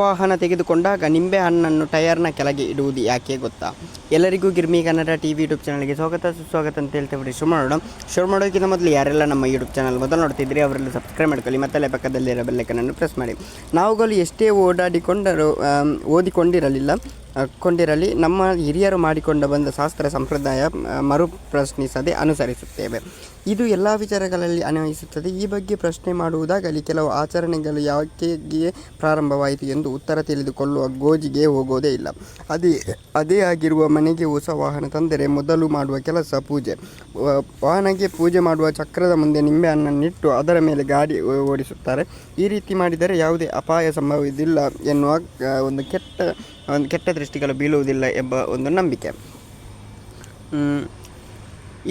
ವಾಹನ ತೆಗೆದುಕೊಂಡಾಗ ನಿಂಬೆ ಹಣ್ಣನ್ನು ಟಯರ್ನ ಕೆಳಗೆ ಇಡುವುದು ಯಾಕೆ ಗೊತ್ತಾ? ಎಲ್ಲರಿಗೂ Girmi Kannada T V YouTube ಚಾನಲ್ಗೆ ಸ್ವಾಗತ. ಸುಸ್ವಾಗತ ಅಂತ ಹೇಳ್ತೇವೆ ಬಿಡಿ. ಶುರು ಮಾಡೋಣ ಶುರು ಮಾಡೋಕ್ಕಿಂತ ಮೊದಲು ಯಾರೆಲ್ಲ ನಮ್ಮ ಯೂಟ್ಯೂಬ್ ಚಾನಲ್ ಮೊದಲು ನೋಡ್ತಿದ್ರಿ, ಅವರೆಲ್ಲ ಸಬ್ಸ್ಕ್ರೈಬ್ ಮಾಡ್ಕೊಳ್ಳಿ. ಮತ್ತಲ್ಲೇ ಪಕ್ಕದಲ್ಲಿರೋ ಬೆಲ್ಲೈಕನನ್ನು ಪ್ರೆಸ್ ಮಾಡಿ. ನಾವುಗಳು ಎಷ್ಟೇ ಓಡಾಡಿಕೊಂಡರೂ ಓದಿಕೊಂಡಿರಲಿಲ್ಲ. ಕೊಂಡಿರಲಿ, ನಮ್ಮ ಹಿರಿಯರು ಮಾಡಿಕೊಂಡು ಬಂದ ಶಾಸ್ತ್ರ ಸಂಪ್ರದಾಯ ಮರು ಪ್ರಶ್ನಿಸದೆ ಅನುಸರಿಸುತ್ತೇವೆ. ಇದು ಎಲ್ಲ ವಿಚಾರಗಳಲ್ಲಿ ಅನ್ವಯಿಸುತ್ತದೆ. ಈ ಬಗ್ಗೆ ಪ್ರಶ್ನೆ ಮಾಡುವುದಾಗಲಿ, ಕೆಲವು ಆಚರಣೆಗಳು ಯಾಕೆಗೆ ಪ್ರಾರಂಭವಾಯಿತು ಎಂದು ಉತ್ತರ ತಿಳಿದುಕೊಳ್ಳುವ ಗೋಜಿಗೆ ಹೋಗೋದೇ ಇಲ್ಲ. ಅದೇ ಅದೇ ಆಗಿರುವ ಮನೆಗೆ ಹೊಸ ವಾಹನ ತಂದರೆ ಮೊದಲು ಮಾಡುವ ಕೆಲಸ ಪೂಜೆ. ವಾಹನಕ್ಕೆ ಪೂಜೆ ಮಾಡುವ ಚಕ್ರದ ಮುಂದೆ ನಿಂಬೆ ಹಣ್ಣನ್ನಿಟ್ಟು ಅದರ ಮೇಲೆ ಗಾಡಿ ಓಡಿಸುತ್ತಾರೆ. ಈ ರೀತಿ ಮಾಡಿದರೆ ಯಾವುದೇ ಅಪಾಯ ಸಂಭವಿಸಿಲ್ಲ ಎನ್ನುವ ಒಂದು ಕೆಟ್ಟ ಒಂದು ಕೆಟ್ಟ ದೃಷ್ಟಿಗಳು ಬೀಳುವುದಿಲ್ಲ ಎಂಬ ಒಂದು ನಂಬಿಕೆ.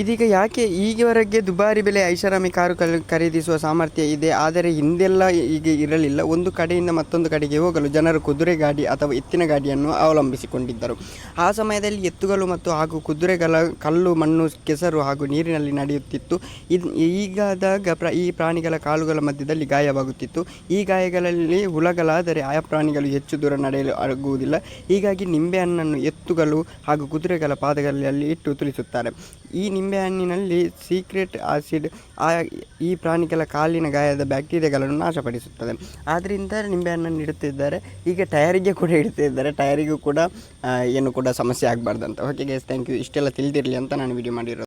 ಇದೀಗ ಯಾಕೆ ಈಗವರೆಗೆ ದುಬಾರಿ ಬೆಲೆ ಐಷಾರಾಮಿ ಕಾರು ಖರೀದಿಸುವ ಸಾಮರ್ಥ್ಯ ಇದೆ, ಆದರೆ ಹಿಂದೆಲ್ಲ ಈಗ ಇರಲಿಲ್ಲ. ಒಂದು ಕಡೆಯಿಂದ ಮತ್ತೊಂದು ಕಡೆಗೆ ಹೋಗಲು ಜನರು ಕುದುರೆ ಗಾಡಿ ಅಥವಾ ಎತ್ತಿನ ಗಾಡಿಯನ್ನು ಅವಲಂಬಿಸಿಕೊಂಡಿದ್ದರು. ಆ ಸಮಯದಲ್ಲಿ ಎತ್ತುಗಳು ಮತ್ತು ಹಾಗೂ ಕುದುರೆಗಳ ಕಲ್ಲು, ಮಣ್ಣು, ಕೆಸರು ಹಾಗೂ ನೀರಿನಲ್ಲಿ ನಡೆಯುತ್ತಿತ್ತು. ಇದು ಈಗಾದಾಗ ಪ್ರ ಈ ಪ್ರಾಣಿಗಳ ಕಾಲುಗಳ ಮಧ್ಯದಲ್ಲಿ ಗಾಯವಾಗುತ್ತಿತ್ತು. ಈ ಗಾಯಗಳಲ್ಲಿ ಹುಳಗಳಾದರೆ ಆಯಾ ಪ್ರಾಣಿಗಳು ಹೆಚ್ಚು ದೂರ ನಡೆಯಲು ಆಗುವುದಿಲ್ಲ ಹೀಗಾಗಿ ನಿಂಬೆಹಣ್ಣನ್ನು ಎತ್ತುಗಳು ಹಾಗೂ ಕುದುರೆಗಳ ಪಾದಗಳಲ್ಲಿ ಇಟ್ಟು ತುಳಿಸುತ್ತಾರೆ. ಈ ನಿಂಬೆಹಣ್ಣಿನಲ್ಲಿ ಸೀಕ್ರೆಟ್ ಆಸಿಡ್, ಆ, ಈ ಪ್ರಾಣಿಗಳ ಕಾಲಿನ ಗಾಯದ ಬ್ಯಾಕ್ಟೀರಿಯಾಗಳನ್ನು ನಾಶಪಡಿಸುತ್ತದೆ. ಆದ್ದರಿಂದ ನಿಂಬೆಹಣ್ಣನ್ನು ಇಡುತ್ತಿದ್ದಾರೆ. ಈಗ ಟಯರಿಗೆ ಕೂಡ ಇಡ್ತಿದ್ದಾರೆ ಟಯರಿಗೂ ಕೂಡ ಏನು ಕೂಡ ಸಮಸ್ಯೆ ಆಗಬಾರ್ದಂತ. ಓಕೆ ಗೈಸ್ ಥ್ಯಾಂಕ್ ಯು ಇಷ್ಟೆಲ್ಲ ತಿಳಿದಿರಲಿ ಅಂತ ನಾನು ವಿಡಿಯೋ ಮಾಡಿರೋದು.